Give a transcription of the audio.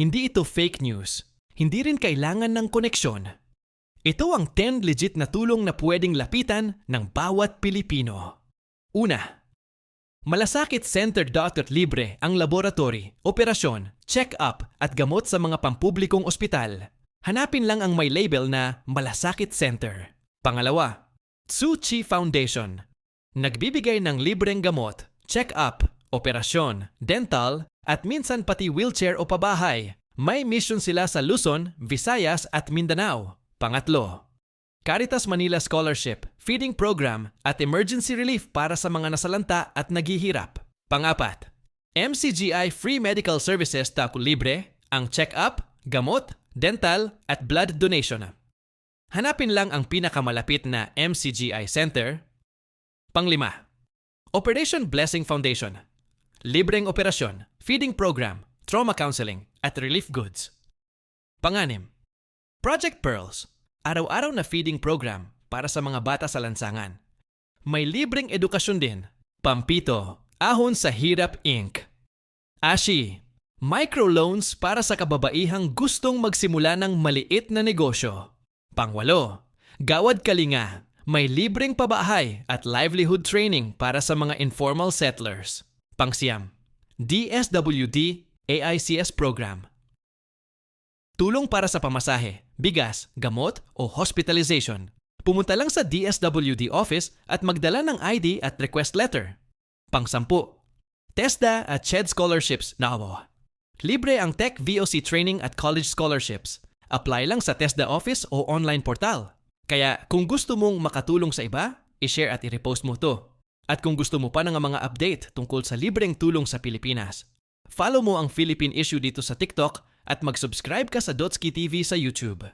Hindi ito fake news. Hindi rin kailangan ng koneksyon. Ito ang 10 legit na tulong na pwedeng lapitan ng bawat Pilipino. Una, Malasakit-centered.libre ang laboratory, operasyon, check-up at gamot sa mga pampublikong ospital. Hanapin lang ang may label na Malasakit Center. Pangalawa, Tsuchi Foundation. Nagbibigay ng libreng gamot, check-up, operasyon, dental, at minsan pati wheelchair o pabahay. May mission sila sa Luzon, Visayas at Mindanao. Pangatlo, Caritas Manila Scholarship, Feeding Program at Emergency Relief para sa mga nasalanta at naghihirap. Pangapat, MCGI Free Medical Services Taku Libre, ang check-up, gamot, dental at blood donation. Hanapin lang ang pinakamalapit na MCGI Center. Panglima, Operation Blessing Foundation. Libreng operasyon, feeding program, trauma counseling at relief goods. Panganim, Project Pearls, araw-araw na feeding program para sa mga bata sa lansangan. May libreng edukasyon din. Pampito, Ahon sa Hirap Inc. Ashi, microloans para sa kababaihang gustong magsimula ng maliit na negosyo. Pangwalo, Gawad Kalinga, may libreng pabahay at livelihood training para sa mga informal settlers. Pangsiyam, DSWD AICS Program. Tulong para sa pamasahe, bigas, gamot o hospitalization. Pumunta lang sa DSWD office at magdala ng ID at request letter. Pangsampu, TESDA at CHED scholarships na awa. Libre ang Tech VOC training at college scholarships. Apply lang sa TESDA office o online portal. Kaya kung gusto mong makatulong sa iba, i-share at i-repost mo to. At kung gusto mo pa ng mga update tungkol sa libreng tulong sa Pilipinas, follow mo ang Philippine Issue dito sa TikTok at mag-subscribe ka sa Dotski TV sa YouTube.